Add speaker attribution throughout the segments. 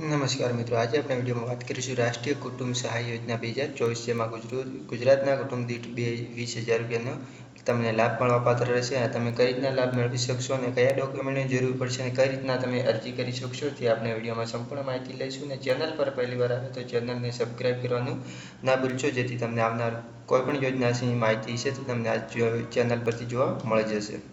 Speaker 1: નમસ્કાર મિત્રો, આજે આપણે વિડીયોમાં વાત કરીશું રાષ્ટ્રીય કુટુંબ સહાય યોજના બે હજાર ચોવીસ જેમાં ગુજરાત ગુજરાતના કુટુંબ દીઠ બે વીસ હજાર રૂપિયાનો તમને લાભ મળવા પાત્ર રહેશે અને તમે કઈ રીતના લાભ મેળવી શકશો અને કયા ડોક્યુમેન્ટની જરૂર પડશે અને કઈ રીતના તમે અરજી કરી શકશો તે આપણે વિડીયોમાં સંપૂર્ણ માહિતી લઈશું અને ચેનલ પર પહેલી વાર આવે તો ચેનલને સબસ્ક્રાઈબ કરવાનું ના ભૂલશો, જેથી તમને આવનાર કોઈપણ યોજનાની માહિતી છે તો તમને આ ચેનલ પરથી જોવા મળી જશે.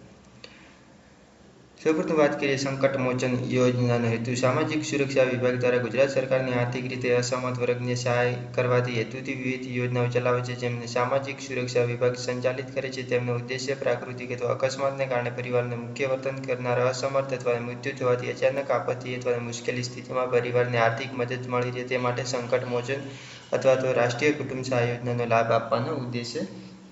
Speaker 1: સૌપ્રથમ વાત કરીએ સંકટ મોચન યોજનાનો હેતુ. સામાજિક સુરક્ષા વિભાગ દ્વારા ગુજરાત સરકારની આર્થિક રીતે અસમર્થ વર્ગને સહાય કરવાથી હેતુથી વિવિધ યોજનાઓ ચલાવે છે, જેમને સામાજિક સુરક્ષા વિભાગ સંચાલિત કરે છે. તેમનો ઉદ્દેશ્ય પ્રાકૃતિક અથવા અકસ્માતને કારણે પરિવારને મુખ્ય વર્તન કરનાર અસમર્થ અથવા મૃત્યુ થવાથી અચાનક આપત્તિ અથવા મુશ્કેલી સ્થિતિમાં પરિવારને આર્થિક મદદ મળી રહે તે માટે સંકટ મોચન અથવા તો રાષ્ટ્રીય કુટુંબ સહાય યોજનાનો લાભ આપવાનો ઉદ્દેશ્ય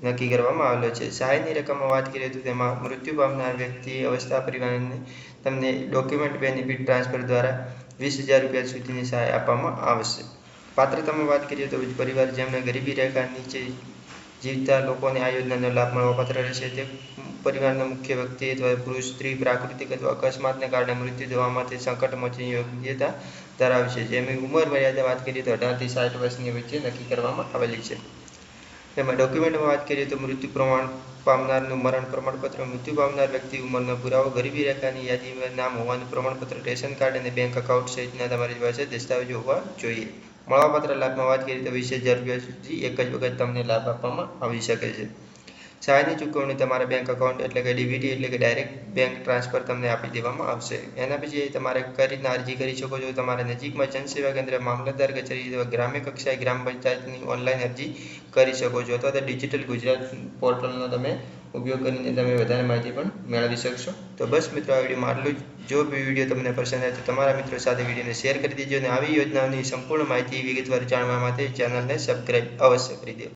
Speaker 1: નક્કી કરવામાં આવેલો છે. સહાયની રકમમાં વાત કરીએ તો તેમાં મૃત્યુ પામનાર વ્યક્તિ અવસ્થા પરિવારને તમને ડોક્યુમેન્ટ બેનિફિટ ટ્રાન્સફર દ્વારા વીસ હજાર રૂપિયા સુધીની સહાય આપવામાં આવશે. પાત્રતામાં વાત કરીએ તો પરિવાર જેમને ગરીબી રેખા નીચે જીવતા લોકોને આ યોજનાનો લાભ મળવા પાત્ર રહેશે. તે પરિવારના મુખ્ય વ્યક્તિ અથવા પુરુષ, સ્ત્રી, પ્રાકૃતિક અથવા અકસ્માતને કારણે મૃત્યુ થવામાં તે સંકટમોચન યોગ્યતા ધરાવશે જેમની ઉંમર મર્યાદા વાત કરીએ તો અઢારથી સાઠ વર્ષની વચ્ચે નક્કી કરવામાં આવેલી છે. તેમાં ડોક્યુમેન્ટમાં વાત કરીએ તો મૃત્યુ પ્રમાણ પામનારનું મરણ પ્રમાણપત્ર, મૃત્યુ પામનાર વ્યક્તિ ઉંમરનો પુરાવો, ગરીબી રેખાની યાદીમાં નામ હોવાનું પ્રમાણપત્ર, રેશન કાર્ડ અને બેંક એકાઉન્ટ સહિતના તમારી પાસે દસ્તાવેજો હોવા જોઈએ. મળવાપાત્ર લાભમાં વાત કરીએ તો વીસ હજાર રૂપિયા સુધી એક જ વખત તમને લાભ આપવામાં આવી શકે છે. સહાયની ચૂકવણી તમારા બેંક એકાઉન્ટ એટલે કે ડીવીડી એટલે કે ડાયરેક્ટ બેંક ટ્રાન્સફર તમને આપી દેવામાં આવશે. એના પછી તમારે કઈ રીતના અરજી કરી શકો છો. તમારા નજીકમાં જનસેવા કેન્દ્ર, મામલતદાર કચેરી અથવા ગ્રામ્ય કક્ષાએ ગ્રામ પંચાયતની ઓનલાઈન અરજી કરી શકો છો અથવા તો ડિજિટલ ગુજરાત પોર્ટલનો તમે ઉપયોગ કરીને તમે વધારે માહિતી પણ મેળવી શકશો. તો બસ મિત્રો, આ વિડીયોમાં આટલું જ. જો વીડિયો તમને પસંદ આવે તો તમારા મિત્રો સાથે વિડીયોને શેર કરી દેજો અને આવી યોજનાઓની સંપૂર્ણ માહિતી વિગતવાર જાણવા માટે ચેનલને સબસ્ક્રાઈબ અવશ્ય કરી દો